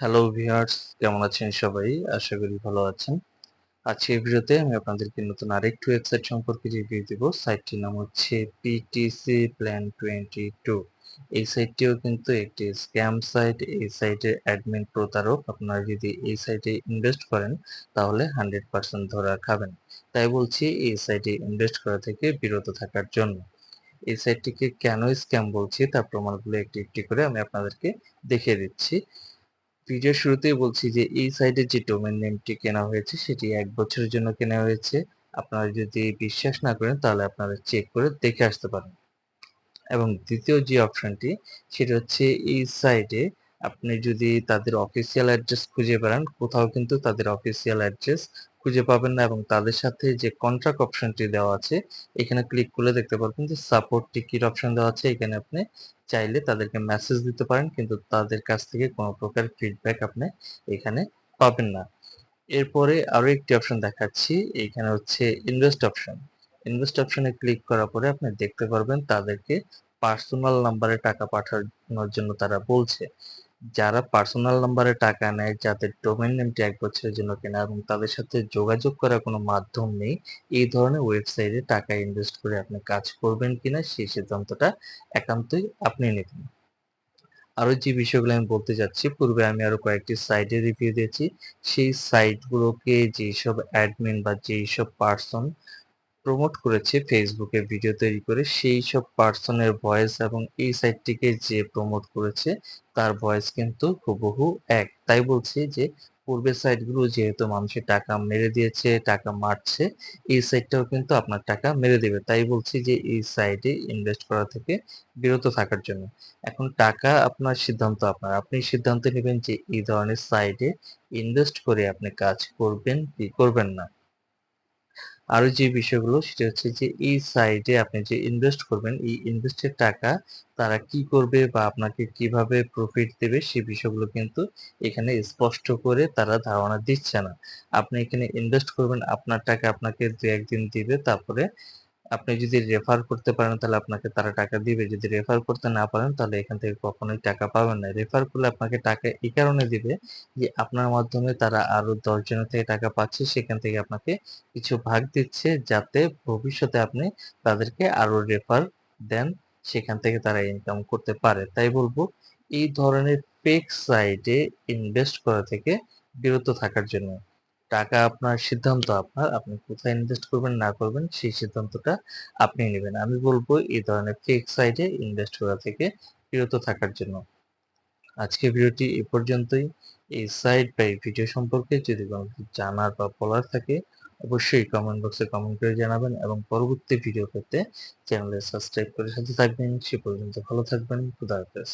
Hello viewers কেমন আছেন সবাই? আশা করি ভালো আছেন। আজকের ভিডিওতে আমি আপনাদেরকে নতুন আরেকটু ওয়েবসাইট সম্পর্কে রিভিউ দিব। সাইটটির নাম হচ্ছে পিটিসি প্ল্যান টোয়েন্টি টু এই সাইটটিও কিন্তু একটি স্ক্যাম সাইট এই সাইটের অ্যাডমিন প্রতারক। আপনারা যদি এই সাইটে ইনভেস্ট করেন, তাহলে হান্ড্রেড পার্সেন্ট ধরা খাবেন। তাই বলছি, এই সাইটে ইনভেস্ট করা থেকে বিরত থাকার জন্য। এই সাইটটিকে কেন স্ক্যাম বলছি, তার প্রমাণগুলো একটি একটি করে আমি আপনাদেরকে দেখিয়ে দিচ্ছি। ভিডিওর শুরুতেই বলছি যে, এই সাইটের যে ডোমেন নেমটি কেনা হয়েছে, সেটি এক বছরের জন্য কেনা হয়েছে। আপনারা যদি বিশ্বাস না করেন, তাহলে আপনারা চেক করে দেখে আসতে পারেন। এবং দ্বিতীয় যে অপশনটি সেটা হচ্ছে এই সাইটে আপনি যদি তাদের অফিসিয়াল অ্যাড্রেস খুঁজে বেড়ান, কোথাও কিন্তু তাদের অফিসিয়াল অ্যাড্রেস খুঁজে পাবেন না এবং তাদের সাথে যে কন্ট্রাক্ট অপশনটি দেওয়া আছে, এখানে ক্লিক করলে দেখতে পারবেন যে সাপোর্ট টিকিট অপশন দেওয়া আছে। এখানে আপনি চাইলে তাদেরকে মেসেজ দিতে পারেন, কিন্তু তাদের কাছ থেকে কোনো প্রকার ফিডব্যাক আপনি এখানে পাবেন না। এরপরে আরও একটি অপশন দেখাচ্ছি, এখানে হচ্ছে ইনভেস্ট অপশন ইনভেস্ট অপশনে ক্লিক করার পরে আপনি দেখতে পারবেন তাদেরকে পার্সোনাল নাম্বারে টাকা পাঠানোর জন্য তারা বলছে। যারা পার্সোনাল নাম্বারে টাকা নেয়, যাদের ডোমেন নেমটি এক বছরের জন্য কেনা এবং তাদের সাথে যোগাযোগ করার কোনো মাধ্যম নেই, এই ধরনের ওয়েবসাইটে টাকা ইনভেস্ট করে আপনি কাজ করবেন কিনা সেই সিদ্ধান্তটা একান্তই আপনি নেবেন। আরও যে বিষয়গুলো আমি বলতে যাচ্ছি, পূর্বে আমি আরও কয়েকটি সাইটের রিভিউ দিয়েছি। সেই সাইটগুলোকে যেসব অ্যাডমিন বা যেই সব পার্সন প্রমোট করেছে ফেসবুকে ভিডিও তৈরি করে, সেই সব পার্সনের ভয়েস এবং এই সাইটটিকে যে প্রমোট করেছে, তার ভয়েস কিন্তু হুবহু এক। তাই বলছি যে, পূর্বের সাইটগুলো যেহেতু মানুষের টাকা মেরে দিয়েছে, টাকা মারছে, এই সাইটটাও কিন্তু আপনার টাকা মেরে দেবে। তাই বলছি যে, এই সাইটে ইনভেস্ট করা থেকে বিরত থাকার জন্য। এখন টাকা আপনার সিদ্ধান্ত আপনার। আপনি সিদ্ধান্ত নেবেন যে, এই ধরনের সাইটে ইনভেস্ট করে আপনি কাজ করবেন কি করবেন না। আরও যে বিষয়গুলো, সেটা হচ্ছে যে এই সাইডে আপনি যে ইনভেস্ট করবেন, এই ইনভেস্টের টাকা তারা কি করবে বা আপনাকে কীভাবে প্রফিট দেবে, সে বিষয়গুলো কিন্তু এখানে স্পষ্ট করে তারা ধারণা দিচ্ছে না। আপনি এখানে ইনভেস্ট করবেন, আপনার টাকা আপনাকে দু একদিন দিবে, তারপরে আপনি যদি রেফার করতে পারেন, তাহলে আপনাকে তারা টাকা দিবে। যদি রেফার করতে না পারেন, তাহলে এখান থেকে কখনোই টাকা পাবেন না। রেফার করলে আপনাকে টাকা এই কারণে দিবে যে, আপনার মাধ্যমে তারা আরও দশ জনের থেকে টাকা পাচ্ছে, সেখান থেকে আপনাকে কিছু ভাগ দিচ্ছে, যাতে ভবিষ্যতে আপনি তাদেরকে আরও রেফার দেন, সেখান থেকে তারা ইনকাম করতে পারে। তাই বলব, এই ধরনের পেক সাইটে ইনভেস্ট করা থেকে বিরত থাকার জন্য। টাকা আপনার সিদ্ধান্ত আপনার। আপনি কোথায় ইনভেস্ট করবেন, না করবেন, সেই সিদ্ধান্তটা আপনি নেবেন। আমি বলব এই ধরনের ফেক সাইটে ইনভেস্ট করা থেকে বিরত থাকার জন্য। আজকে ভিডিওটি এ পর্যন্তই। এই সাইট বা এই ভিডিও সম্পর্কে যদি কোনো কিছু জানার বা বলার থাকে, অবশ্যই কমেন্ট বক্সে কমেন্ট করে জানাবেন এবং পরবর্তী ভিডিও পেতে চ্যানেলে সাবস্ক্রাইব করে সাথে থাকবেন। সে পর্যন্ত ভালো থাকবেন। খুদা হাফেজ।